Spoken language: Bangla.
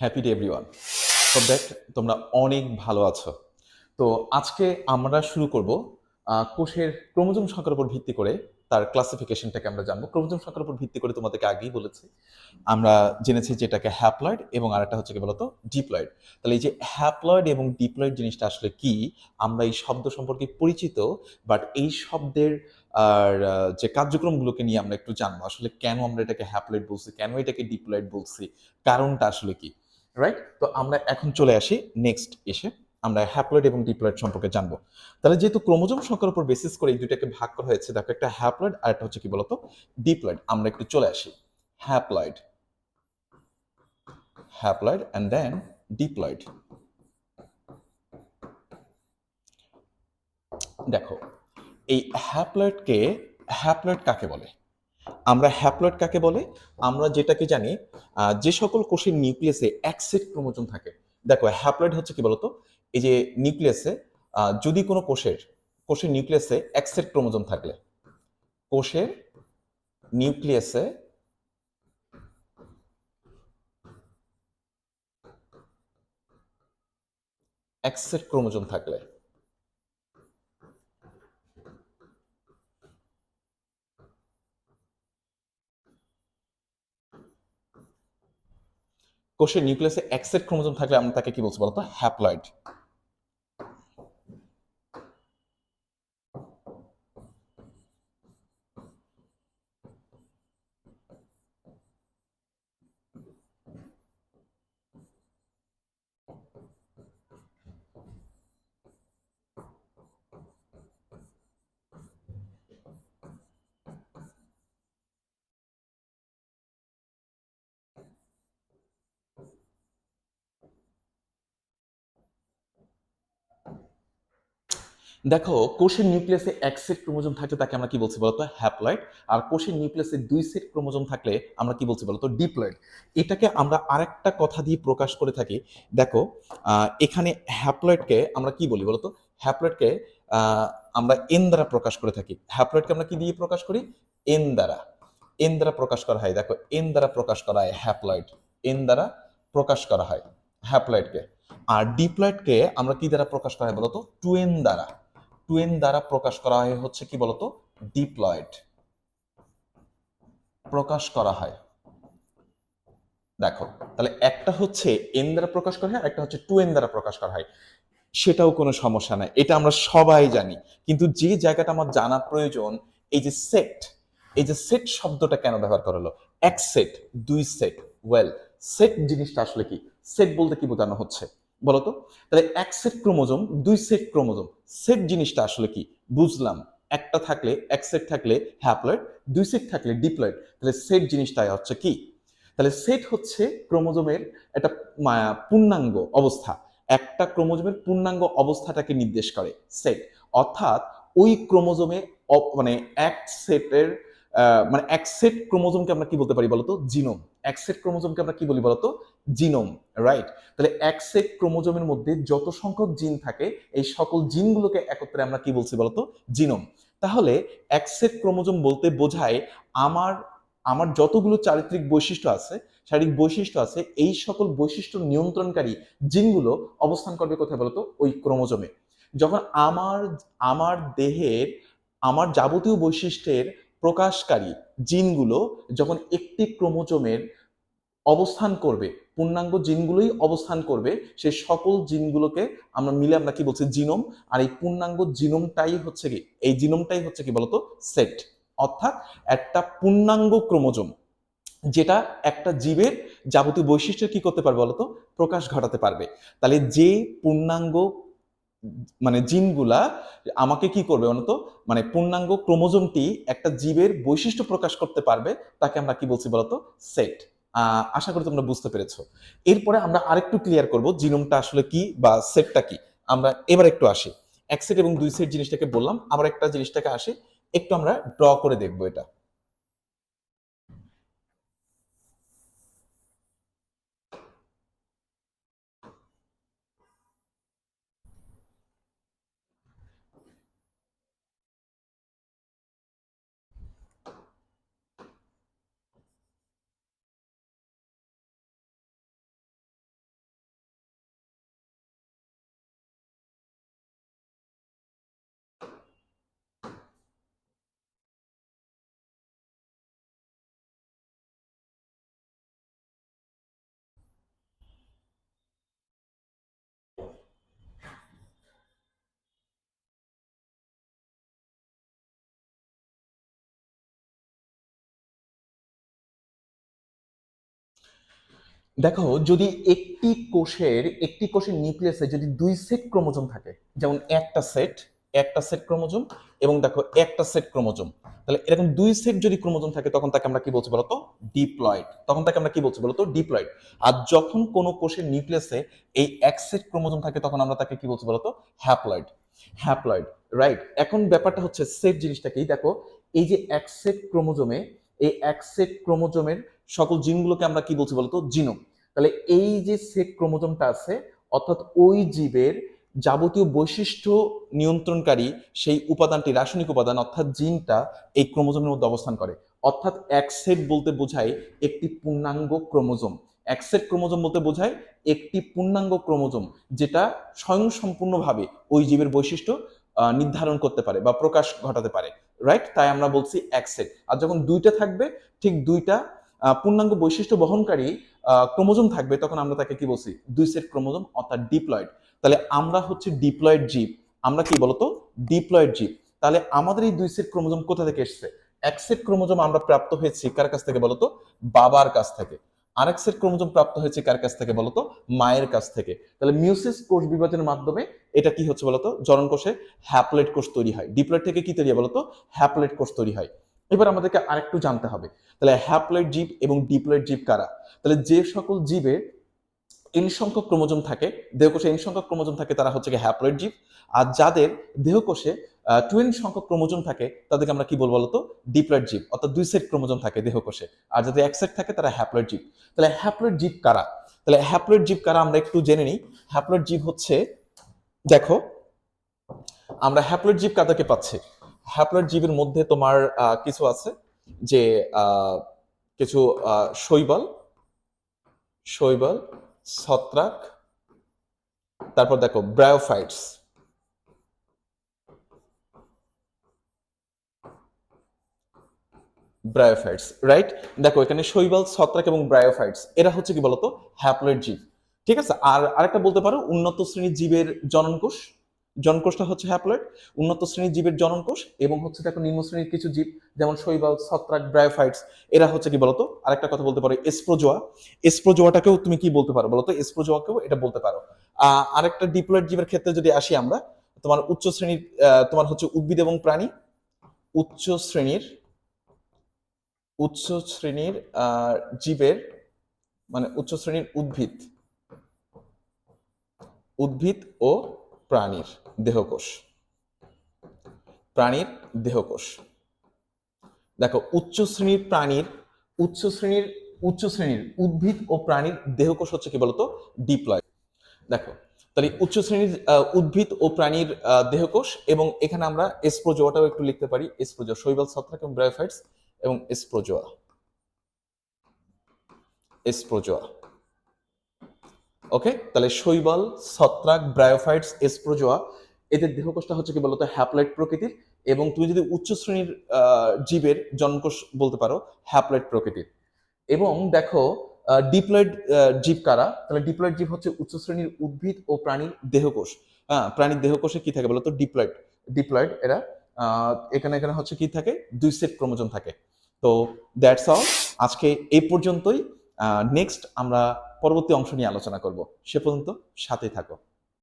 হ্যাপি ডে এভরিওয়ান তো দ্যাট তোমরা অনেক ভালো আছো। তো আজকে আমরা শুরু করব কোষের ক্রোমোজোম সংখ্যার উপর ভিত্তি করে তার ক্লাসিফিকেশনটাকে আমরা জানব। ক্রোমোজোম সংখ্যার উপর ভিত্তি করে তোমাদেরকে আগেই বলেছি। আমরা জেনেছি যে এটাকে হ্যাপ্লয়েড এবং আরেকটা হচ্ছে কি বলতো ডিপ্লয়েড তাহলে এই যে হ্যাপ্লয়েড এবং ডিপ্লয়েড জিনিসটা আসলে কি, আমরা এই শব্দ সম্পর্কে পরিচিত বাট এই শব্দের, আর যে কার্যক্রমগুলোকে নিয়ে আমরা একটু জানব। আসলে কেন আমরা এটাকে হ্যাপ্লয়েড বলছি, কেন এটাকে ডিপ্লয়েড বলছি, কারণটা আসলে কি? রাইট তো আমরা এখন চলে আসি নেক্সট এসে। আমরা হ্যাপ্লয়েড এবং ডিপ্লয়েড সম্পর্কে জানব। তাহলে যেহেতু ক্রোমোজোম সংখ্যার উপর বেসিস করে এই দুটাকে ভাগ করা হয়েছে, দেখো একটা হ্যাপ্লয়েড আর একটা হচ্ছে কি বলতো? ডিপ্লয়েড আমরা একটু চলে আসি। Haploid haploid and then diploid দেখো, এই হ্যাপ্লয়েডকে হ্যাপ্লয়েড কাকে বলে? আমরা হ্যাপ্লয়েড কাকে বলে? আমরা যেটাকে জানি যে সকল কোষের নিউক্লিয়াসে এক সেট ক্রোমোজোম থাকে। দেখো হ্যাপ্লয়েড হচ্ছে কি বলতো? এই যে নিউক্লিয়াসে যদি কোনো কোষের কোষের নিউক্লিয়াসে এক সেট ক্রোমোজোম থাকলে, কোষের নিউক্লিয়াসে এক সেট ক্রোমোজোম থাকলে কোষের নিউক্লিয়াসে এক সেট ক্রোমোজোম থাকলে আমরা তাকে কি বলছি বলতো? হ্যাপ্লয়েড দেখো, কোষের নিউক্লিয়াসে এক সেট ক্রোমোজোম থাকলে তাকে আমরা কি বলছি বলতো? হ্যাপ্লয়েড। আর কোষের নিউক্লিয়াসে দুই সেট ক্রোমোজোম থাকলে আমরা কি বলছি বলতো? ডিপ্লয়েড। এটাকে আমরা আরেকটা কথা দিয়ে প্রকাশ করে থাকি। দেখো এখানে হ্যাপ্লয়েডকে আমরা কি বলি বলতো? হ্যাপ্লয়েডকে আমরা এন দ্বারা প্রকাশ করে থাকি। হ্যাপ্লয়েডকে আমরা কি দিয়ে প্রকাশ করি? এন দ্বারা। এন দ্বারা প্রকাশ করা হয়। দেখো, এন দ্বারা প্রকাশ করা হয় হ্যাপ্লয়েড। এন দ্বারা প্রকাশ করা হয় হ্যাপ্লয়েডকে। আর ডিপ্লয়েডকে আমরা কি দ্বারা প্রকাশ করা হয় বলতো? টু এন দ্বারা। টুয়েন দ্বারা প্রকাশ করা হয় হচ্ছে কি বলতো? ডিপ্লয়েড প্রকাশ করা হয়। দেখো, তাহলে একটা হচ্ছে এন দ্বারা প্রকাশ করা হয় একটা হচ্ছে টু এন দ্বারা প্রকাশ করা হয়। সেটাও কোনো সমস্যা নাই, এটা আমরা সবাই জানি। কিন্তু যে জায়গাটা আমার জানা প্রয়োজন, এই যে সেট এই যে সেট শব্দটা কেন ব্যবহার করা হলো? এক সেট দুই সেট ওয়েল সেট জিনিসটা আসলে কি? সেট বলতে কি বোঝানো হচ্ছে? বলতো? তাহলে এক সেট ক্রোমোজোম, দুই সেট ক্রোমোজোম সেট জিনিসটা আসলে কি? বুঝলাম। একটা থাকলে, এক সেট থাকলে হ্যাপ্লয়েড দুই সেট থাকলে ডিপ্লয়েড তাহলে সেট জিনিসটাই হচ্ছে কি? তাহলে সেট হচ্ছে ক্রোমোজোমের একটা পূর্ণাঙ্গ অবস্থা। একটা ক্রোমোজোমের পূর্ণাঙ্গ অবস্থাটাকে নির্দেশ করে সেট অর্থাৎ ওই ক্রোমোজোমে মানে এক সেটের মানে এক সেট ক্রোমোজোমকে আমরা কি বলতে পারি বলতো? জিনোম। এক সেট ক্রোমোজোমকে আমরা কি বলি বলতো? জিনোম রাইট তাহলে এক সেট ক্রোমোজোমের মধ্যে যত সংখ্যক জিন থাকে, এই সকল জিনগুলোকে একত্রে আমরা কি বলছি বলতো? জিনোম তাহলে এক সেট ক্রোমোজোম বলতে বোঝায় আমার আমার যতগুলো চারিত্রিক বৈশিষ্ট্য আছে, শারীরিক বৈশিষ্ট্য আছে, এই সকল বৈশিষ্ট্য নিয়ন্ত্রণকারী জিনগুলো অবস্থান করবে কোথায় বলতো? ওই ক্রোমোজোমে। যখন আমার আমার দেহের, আমার যাবতীয় বৈশিষ্ট্যের প্রকাশকারী জিনগুলো যখন একটি ক্রোমোজোমের অবস্থান করবে, পূর্ণাঙ্গ জিনগুলোই অবস্থান করবে, সেই সকল জিনগুলোকে আমরা মিলে আমরা কি বলছি, জিনোম, আর এই পূর্ণাঙ্গ জিনোমটাই হচ্ছে কি, এই জিনোমটাই হচ্ছে কি বলতো, সেট। অর্থাৎ একটা পূর্ণাঙ্গ ক্রোমোজোম, যেটা একটা জীবের যাবতীয় বৈশিষ্ট্য কি করতে পারবে বলতো, প্রকাশ ঘটাতে পারবে। তাহলে যে পূর্ণাঙ্গ মানে জিনগুলা আমাকে কি করবে বলতো মানে পূর্ণাঙ্গ ক্রোমোজোমটি একটা জীবের বৈশিষ্ট্য প্রকাশ করতে পারবে, তাকে আমরা কি বলছি বলতো, সেট। আশা করি তোমরা বুঝতে পেরেছ। এরপরে আমরা আরেকটু ক্লিয়ার করব জিনোমটা আসলে কি বা সেটটা কি। আমরা এবার একটু আসি। এক সেট এবং দুই সেট জিনিসটাকে বললাম, আবার একটা জিনিসটাকে আসি, একটু আমরা ড্র করে দেখব এটা। দেখো, যদি একটি কোষের একটি কোষের নিউক্লিয়াসে যদি দুই সেট ক্রোমোজোম থাকে, যেমন একটা সেট একটা সেট ক্রোমোজোম এবং দেখো একটা সেট ক্রোমোজোম, তাহলে এরকম দুই সেট যদি ক্রোমোজোম থাকে, তখন তাকে আমরা কি বলছি বলতো? ডিপ্লয়েড। তখন তাকে আমরা কি বলছি বলতো? ডিপ্লয়েড। আর যখন কোনো কোষের নিউক্লিয়াসে এই এক সেট ক্রোমোজোম থাকে, তখন আমরা তাকে কি বলছি বলতো? হ্যাপ্লয়েড। হ্যাপ্লয়েড রাইট এখন ব্যাপারটা হচ্ছে সেট জিনিসটা কি? দেখো, এই যে এক সেট ক্রোমোজোমে, এই এক সেট ক্রোমোজোমের সকল জিনগুলোকে আমরা কি বলছি বলতো? জিনোম। তাহলে এই যে সেট ক্রোমোজোমটা আছে, অর্থাৎ ওই জীবের যাবতীয় বৈশিষ্ট্য নিয়ন্ত্রণকারী সেই উপাদানটি, রাসায়নিক উপাদান, অর্থাৎ জিনটা এই ক্রোমোজোমের মধ্যে অবস্থান করে। অর্থাৎ এক সেট বলতে বোঝায় একটি পূর্ণাঙ্গ ক্রোমোজোম। এক সেট ক্রোমোজোম বলতে বোঝায় একটি পূর্ণাঙ্গ ক্রোমোজোম, যেটা স্বয়ংসম্পূর্ণভাবে ওই জীবের বৈশিষ্ট্য নির্ধারণ করতে পারে বা প্রকাশ ঘটাতে পারে। রাইট তাই আমরা বলছি এক সেট আর যখন দুইটা থাকবে, ঠিক দুইটা পূর্ণাঙ্গ বৈশিষ্ট্য বহনকারী ক্রোমোজোম থাকবে, তখন আমরা তাকে কি বলছি? দুই সেট ক্রোমোজোম, অর্থাৎ ডিপ্লয়েড। তাহলে আমরা হচ্ছে ডিপ্লয়েড জীব। আমরা কি বলতো? ডিপ্লয়েড জীব। তাহলে আমাদের এই দুই সেট ক্রোমোজোম কোথা থেকে এসেছে? এক সেট ক্রোমোজোম আমরা প্রাপ্ত হয়েছি কার কাছ থেকে বলতো? বাবার কাছ থেকে। আরেক সেট ক্রোমোজোম প্রাপ্ত হয়েছে কার কাছ থেকে বলতো? মায়ের কাছ থেকে। তাহলে মিউসিস কোষ বিভাজনের মাধ্যমে এটা কি হচ্ছে বলতো? জনন কোষে হ্যাপ্লয়েড কোষ তৈরি হয়। ডিপ্লয়েড থেকে কি তৈরি হয় বলতো? হ্যাপ্লয়েড কোষ তৈরি হয়। এবার আমাদেরকে আরেকটু জানতে হবে। তাহলে হ্যাপ্লয়েড জীব এবং ডিপ্লয়েড জীব কারা? তাহলে যে সকল জীবে এন সংখ্যক ক্রোমোজোম থাকে, দেহকোষে এন সংখ্যক ক্রোমোজোম থাকে, তারা হচ্ছে কি হ্যাপ্লয়েড জীব। আর যাদের দেহকোষে টুয়েন সংখ্যক ক্রোমোজোম থাকে, তাদেরকে আমরা কি বলব বলতো? ডিপ্লয়েড জীব, অর্থাৎ দুই সেট ক্রোমোজোম থাকে দেহকোষে। আর যাদের এক সেট থাকে, তারা হ্যাপ্লয়েড জীব। তাহলে হ্যাপ্লয়েড জীব কারা? তাহলে হ্যাপ্লয়েড জীব কারা আমরা একটু জেনে নিই। হ্যাপ্লয়েড জীব হচ্ছে, দেখো, আমরা হ্যাপ্লয়েড জীব কাদেরকে পাচ্ছি? হ্যাপ্লয়েড জীবের মধ্যে তোমার কিছু আছে যে কিছু শৈবাল শৈবাল, ছত্রাক, তারপর দেখো, ব্রায়োফাইটস। ব্রায়োফাইটস রাইট দেখো, এখানে শৈবাল, ছত্রাক এবং ব্রায়োফাইটস, এরা হচ্ছে কি বলতো? হ্যাপ্লয়েড জীব। ঠিক আছে? আর আরেকটা বলতে পারো, উন্নত শ্রেণির জীবের জননকোষ। জনকোষটা হচ্ছে হ্যাপ্লয়েড উন্নত শ্রেণির জীবের জননকোষ এবং হচ্ছে দেখো নিম্ন শ্রেণির কিছু জীব, যেমন শৈবাল, ছত্রাক ব্রায়োফাইটস এরা হচ্ছে কি বলতো? আরেকটা কথা বলতে পারো এসপ্রোজোয়া এসপ্রোজোয়াটাকেও তুমি কি বলতে পারো বলতো? এসপ্রোজোয়াকেও এটা বলতে পারো। আরেকটা ডিপ্লয়েড জীবের ক্ষেত্রে যদি আসি আমরা, তোমার উচ্চ শ্রেণির তোমার হচ্ছে উদ্ভিদ এবং প্রাণী। উচ্চ শ্রেণির উচ্চ শ্রেণির জীবের মানে উচ্চ শ্রেণির উদ্ভিদ। উদ্ভিদ ও প্রাণীর দেহকোষ। প্রাণীর দেহকোষ। দেখো, উচ্চ শ্রেণির প্রাণীর, উচ্চ শ্রেণির উচ্চ শ্রেণির উদ্ভিদ ও প্রাণীর দেহকোষ হচ্ছে কি বলতো? ডিপ্লয় দেখো, তাহলে উচ্চ শ্রেণির উদ্ভিদ ও প্রাণীর দেহকোষ এবং এখানে আমরা এসপ্রোজোয়াটাও একটু লিখতে পারি। এসপ্রোজোয়া, শৈবাল ছত্রাক এবং ব্রায়োফাইটস এবং এসপ্রোজোয়া। এসপ্রোজোয়া। ওকে তাহলে শৈবাল, ছত্রাক, ব্রায়োফাইটস, এসপ্রোজোয়া, এদের দেহকোষটা হচ্ছে কি বলতো হ্যাপ্লয়েড প্রকৃতির এবং তুমি যদি উচ্চ শ্রেণির জীবের জনকোষ বলতে পারো, হ্যাপ্লয়েড প্রকৃতির। এবং দেখো ডিপ্লয়েড জীব কারা? তাহলে ডিপ্লয়েড জীব হচ্ছে উচ্চ শ্রেণির উদ্ভিদ ও প্রাণীর দেহকোষ। হ্যাঁ প্রাণীর দেহকোষে কি থাকে বলতো? ডিপ্লয়েড। ডিপ্লয়েড এরা এখানে এখানে হচ্ছে কি থাকে? দুই সেট ক্রোমোজোম থাকে। তো দ্যাটস অল আজকে এই পর্যন্তই। নেক্সট আমরা পরবর্তী অংশ নিয়ে আলোচনা করব। সে পর্যন্ত সাথে থাকো।